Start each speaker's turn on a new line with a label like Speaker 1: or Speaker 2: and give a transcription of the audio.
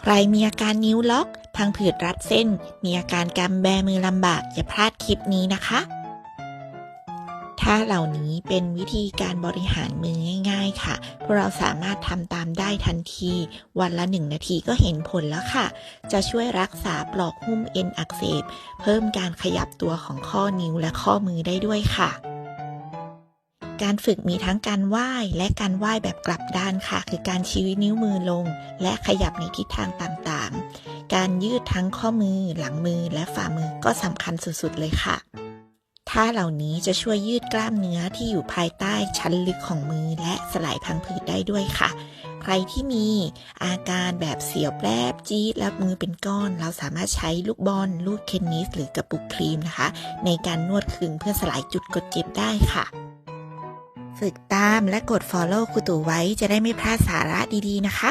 Speaker 1: ใครมีอาการนิ้วล็อกพังผืดรัดเส้น มีอาการกำแบมือลำบากอย่าพลาดคลิปนี้นะคะ ถ้าเหล่านี้เป็นวิธีการบริหารมือง่าย ๆ ค่ะ พวกเราสามารถทำตามได้ทันที วันละหนึ่งนาทีก็เห็นผลแล้วค่ะ จะช่วยรักษาปลอกหุ้มเอ็นอักเสบ เพิ่มการขยับตัวของข้อนิ้วและข้อมือได้ด้วยค่ะ การฝึกมีทั้งการไหว้และการไหว้แบบกลับด้านค่ะ คือการชี้นิ้วมือลง และขยับในทิศทางต่างๆ การยืดทั้งข้อมือ หลังมือและฝ่ามือก็สำคัญสุดๆเลยค่ะท่าเหล่านี้จะช่วยยืดกล้ามเนื้อที่อยู่ภายใต้ชั้นลึกของมือและสลายพังผืดได้ด้วยค่ะ ใครที่มีอาการแบบเสียวแปรบจี๊ดและมือเป็นก้อน เราสามารถใช้ลูกบอลลูกเคนนิส หรือกระปุกครีมนะคะ ในการนวดคึงเพื่อสลายจุดกดเจ็บได้ค่ะ ฝึกตามและกด follow ครูตู่ไว้จะได้ไม่พลาดสาระดีๆนะคะ